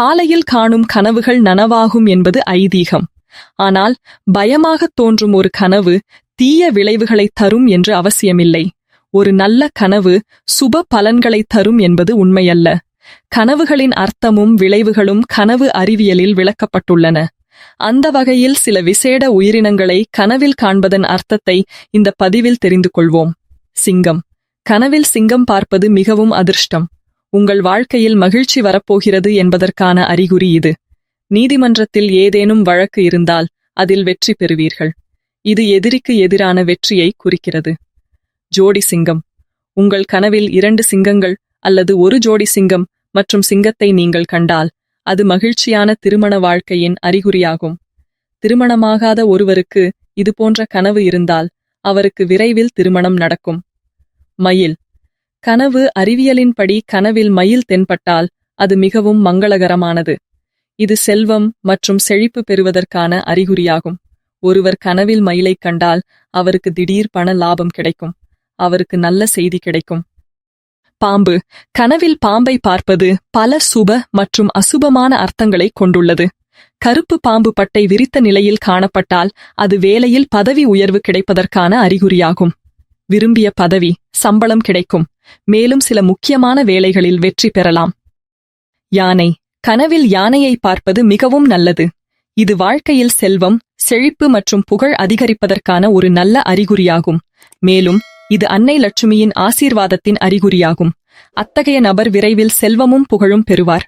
காலையில் காணும் கனவுகள் நனவாகும் என்பது ஐதீகம். ஆனால் பயமாகத் தோன்றும் ஒரு கனவு தீய விளைவுகளை தரும் என்று அவசியமில்லை. ஒரு நல்ல கனவு சுப பலன்களை தரும் என்பது உண்மையல்ல. கனவுகளின் அர்த்தமும் விளைவுகளும் கனவு அறிவியலில் விளக்கப்பட்டுள்ளன. அந்த வகையில் சில விசேட உயிரினங்களை கனவில் காண்பதன் அர்த்தத்தை இந்த பதிவில் தெரிந்து கொள்வோம் சிங்கம். கனவில் சிங்கம் பார்ப்பது மிகவும் அதிர்ஷ்டம். உங்கள் வாழ்க்கையில் மகிழ்ச்சி வரப்போகிறது என்பதற்கான அறிகுறி இது. நீதிமன்றத்தில் ஏதேனும் வழக்கு இருந்தால் அதில் வெற்றி பெறுவீர்கள். இது எதிரிக்கு எதிரான வெற்றியை குறிக்கிறது. ஜோடி சிங்கம். உங்கள் கனவில் இரண்டு சிங்கங்கள் அல்லது ஒரு ஜோடி சிங்கம் மற்றும் சிங்கத்தை நீங்கள் கண்டால் அது மகிழ்ச்சியான திருமண வாழ்க்கையின் அறிகுறியாகும். திருமணமாகாத ஒருவருக்கு இதுபோன்ற கனவு இருந்தால் அவருக்கு விரைவில் திருமணம் நடக்கும். மயில். கனவு அறிவியலின்படி கனவில் மயில் தென்பட்டால் அது மிகவும் மங்களகரமானது. இது செல்வம் மற்றும் செழிப்பு பெறுவதற்கான அறிகுறியாகும். ஒருவர் கனவில் மயிலைக் கண்டால் அவருக்கு திடீர் பண லாபம் கிடைக்கும். அவருக்கு நல்ல செய்தி கிடைக்கும். பாம்பு. கனவில் பாம்பை பார்ப்பது பல சுப மற்றும் அசுபமான அர்த்தங்களை கொண்டுள்ளது. கருப்பு பாம்பு பட்டை விரித்த நிலையில் காணப்பட்டால் அது வேலையில் பதவி உயர்வு கிடைப்பதற்கான அறிகுறியாகும். விரும்பிய பதவி சம்பளம் கிடைக்கும். மேலும் சில முக்கியமான வேலைகளில் வெற்றி பெறலாம். யானை. கனவில் யானையை பார்ப்பது மிகவும் நல்லது. இது வாழ்க்கையில் செல்வம் செழிப்பு மற்றும் புகழ் அதிகரிப்பதற்கான ஒரு நல்ல அறிகுறியாகும். மேலும் இது அன்னை லட்சுமியின் ஆசீர்வாதத்தின் அறிகுறியாகும். அத்தகைய நபர் விரைவில் செல்வமும் புகழும் பெறுவார்.